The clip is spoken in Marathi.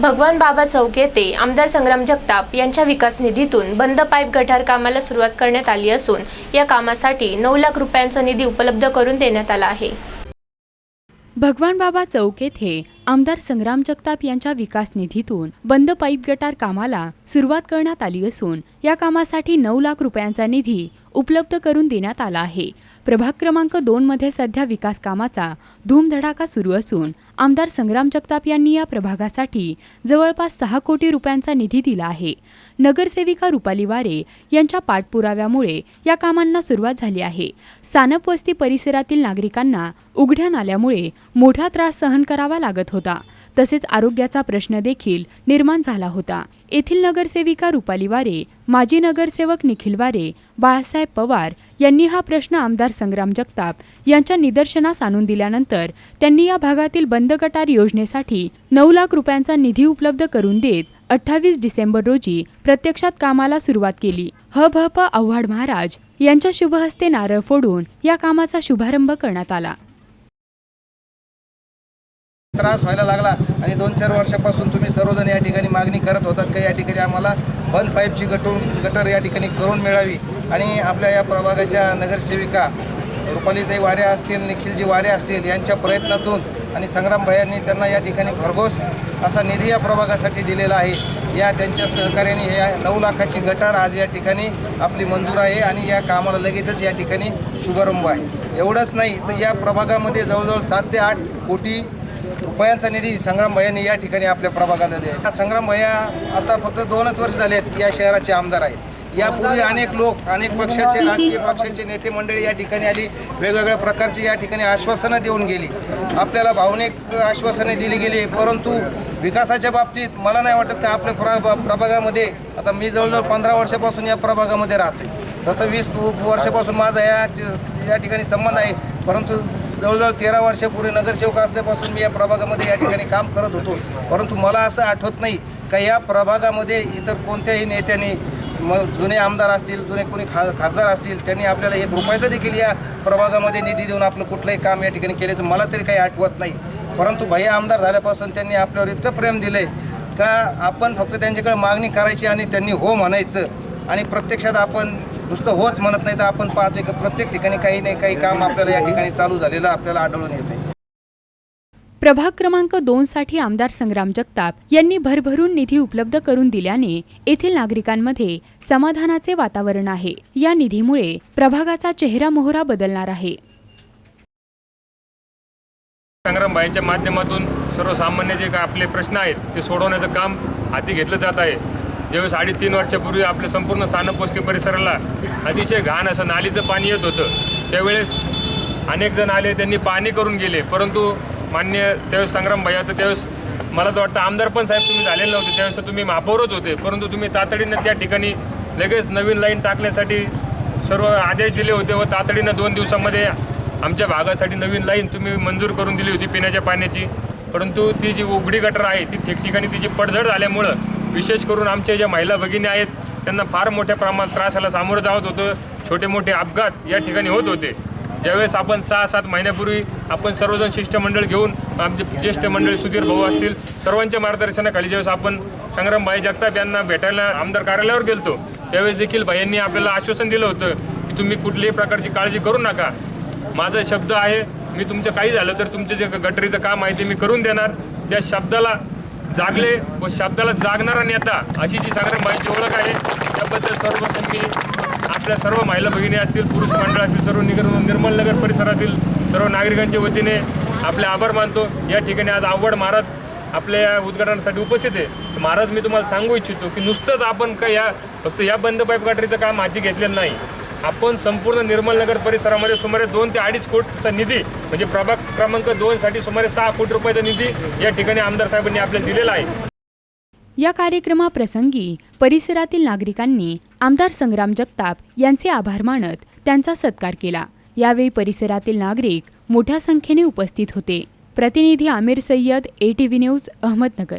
भगवान बाबा चौक येथे आमदार संग्राम जगताप यांच्या विकास निधीतून बंद पाईप गटार कामाला सुरुवात करण्यात आली असून या कामासाठी नऊ लाख रुपयांचा निधी उपलब्ध करून देण्यात आला आहे. भगवान बाबा चौक येथे आमदार संग्राम जगताप यांच्या विकास निधीतून बंद पाईप गटार कामाला सुरुवात करण्यात आली असून या कामासाठी नऊ लाख रुपयांचा निधी उपलब्ध करून देण्यात आला आहे. प्रभाग क्रमांक दोनमध्ये सध्या विकास कामाचा धूमधडाका सुरू असून आमदार संग्राम जगताप यांनी या प्रभागासाठी जवळपास सहा कोटी रुपयांचा निधी दिला आहे. नगरसेविका रुपाली वारे यांच्या पाठपुराव्यामुळे या कामांना सुरुवात झाली आहे. सानप वस्ती परिसरातील नागरिकांना उघड्या नाल्यामुळे मोठा त्रास सहन करावा लागत होता. तसेच आरोग्याचा प्रश्न देखील निर्माण झाला होता. येथील नगरसेविका रुपाली वारे माजी नगरसेवक निखिल वारे बाळासाहेब पवार यांनी हा प्रश्न आमदार संग्राम जगताप यांच्या निदर्शनास आणून दिल्यानंतर त्यांनी या भागातील बंद गटार योजनेसाठी नऊ लाख रुपयांचा निधी उपलब्ध करून देत अठ्ठावीस डिसेंबर रोजी प्रत्यक्षात कामाला सुरुवात केली. ह भ प आव्हाड महाराज यांच्या शुभहस्ते नारळ फोडून या कामाचा शुभारंभ करण्यात आला. त्रास व्हायला लागला आणि दोन चार वर्षापासून तुम्ही सर्वजण या ठिकाणी मागणी करत होतात का या ठिकाणी आम्हाला बंद पाईपची गटून गटर या ठिकाणी करून मिळावी. आणि आपल्या या प्रभागाच्या नगरसेविका रुपालीताई वारे असतील निखिलजी वारे असतील यांच्या प्रयत्नातून आणि संग्रामभायांनी त्यांना या ठिकाणी भरघोस असा निधी या प्रभागासाठी दिलेला आहे. या त्यांच्या सहकार्याने हे या नऊ लाखाची गटार आज या ठिकाणी आपली मंजूर आहे आणि या कामाला लगेचच या ठिकाणी शुभारंभ आहे. एवढंच नाही तर या प्रभागामध्ये जवळजवळ सात ते आठ कोटी रुपयांचा निधी संग्राम भैयांनी या ठिकाणी आपल्या प्रभागाला दिला आहे संग्राम भैया आता फक्त दोनच वर्ष झाले आहेत या शहराचे आमदार आहेत. यापूर्वी अनेक लोक अनेक पक्षाचे राजकीय पक्षाचे नेते मंडळी या ठिकाणी आली वेगवेगळ्या प्रकारची या ठिकाणी आश्वासनं देऊन गेली. आपल्याला भावनिक आश्वासने दिली गेली परंतु विकासाच्या बाबतीत मला नाही वाटत का आपल्या प्र प्रभागामध्ये आता मी जवळजवळ पंधरा वर्षापासून या प्रभागामध्ये राहतोय. तसं वीस वर्षापासून माझा या या ठिकाणी संबंध आहे परंतु जवळजवळ तेरा वर्षापूर्वी नगरसेवक असल्यापासून मी या प्रभागामध्ये या ठिकाणी काम करत होतो. परंतु मला असं आठवत नाही का या प्रभागामध्ये इतर कोणत्याही नेत्याने मग जुने आमदार असतील जुने कोणी खा खासदार असतील त्यांनी आपल्याला एक रुपयाचं देखील या प्रभागामध्ये निधी देऊन आपलं कुठलंही काम या ठिकाणी केल्याचं मला तरी काही आठवत नाही. परंतु भैया आमदार झाल्यापासून त्यांनी आपल्यावर इतकं प्रेम दिलं आहे का आपण फक्त त्यांच्याकडे मागणी करायची आणि त्यांनी हो म्हणायचं आणि प्रत्यक्षात आपण नुसतं होच म्हणत नाही तर आपण पाहतोय की प्रत्येक ठिकाणी काही नाही काही काम आपल्याला या ठिकाणी चालू झालेलं आपल्याला आढळून येते प्रभाग क्रमांक दोन साठी आमदार संग्राम जगताप यांनी भरभरून निधी उपलब्ध करून दिल्याने येथील नागरिकांमध्ये समाधानाचे वातावरण आहे. या निधीमुळे प्रभागाचा चेहरा मोहरा बदलणार आहे. संग्रामबाईंच्या माध्यमातून सर्वसामान्य जे आपले प्रश्न आहेत ते सोडवण्याचं काम हाती घेतलं जात आहे. ज्यावेळेस साडेतीन तीन वर्षापूर्वी आपल्या संपूर्ण सानप वस्ती परिसराला अतिशय घाण असं नालीचं पाणी येत होतं त्यावेळेस अनेक जण आले त्यांनी पाणी करून गेले. परंतु मान्य त्यावेळेस संग्राम भाई तर त्यावेळेस मला तर वाटतं आमदार पण साहेब तुम्ही झालेले नव्हते त्यावेळेस तुम्ही महापौरच होते. परंतु तुम्ही तातडीनं त्या ठिकाणी लगेच नवीन लाईन टाकण्यासाठी सर्व आदेश दिले होते व तातडीनं दोन दिवसामध्ये आमच्या भागासाठी नवीन लाईन तुम्ही मंजूर करून दिली होती पिण्याच्या पाण्याची. परंतु ती जी उघडी गटर आहे ती ठिकठिकाणी तिची पडझड झाल्यामुळं विशेष करून आमच्या ज्या महिला भगिनी आहेत त्यांना फार मोठ्या प्रमाणात त्रासाला सामोरं जावत होतं छोटे मोठे अपघात या ठिकाणी होत होते. ज्यावेळेस आपण सहा सात महिन्यापूर्वी आपण सर्वजण शिष्टमंडळ घेऊन आमचे ज्येष्ठ मंडळी सुधीर भाऊ असतील सर्वांच्या मार्गदर्शनाखाली ज्यावेळेस आपण संग्रामभाई जगताप यांना भेटायला आमदार कार्यालयावर गेलतो त्यावेळेस देखील भाईंनी आपल्याला आश्वासन दिलं होतं की तुम्ही कुठल्याही प्रकारची काळजी करू नका. माझा शब्द आहे मी तुमचं काही झालं तर तुमचं जे गटरीचं काम आहे ते मी करून देणार. त्या शब्दाला जागले व शब्दाला जागणारा नेता अशी जी संग्रामबाईंची ओळख आहे त्याबद्दल सर्व तुम्ही आपल्या सर्व महिला भगिनी असतील पुरुष मंडळ असतील सर्व निगर निर्मल नगर परिसरातील सर्व नागरिकांच्या वतीने आपले आभार मानतो. या ठिकाणी आज आवड महाराज आपल्या या उद्घाटनासाठी उपस्थित आहे. महाराज मी तुम्हाला सांगू इच्छितो की नुसतंच आपण का या फक्त या बंद पाईप गाठरीचं काम हाती घेतलेलं नाही. आपण संपूर्ण निर्मलनगर परिसरामध्ये सुमारे दोन ते अडीच कोटचा निधी म्हणजे प्रभाग क्रमांक दोनसाठी सुमारे सहा कोटी रुपयाचा निधी या ठिकाणी आमदार साहेबांनी आपल्याला दिलेला आहे. या कार्यक्रमाप्रसंगी परिसरातील नागरिकांनी आमदार संग्राम जगताप यांचे आभार मानत त्यांचा सत्कार केला. यावेळी परिसरातील नागरिक मोठ्या संख्येने उपस्थित होते. प्रतिनिधी Amir Sayyad A T V news Ahmednagar.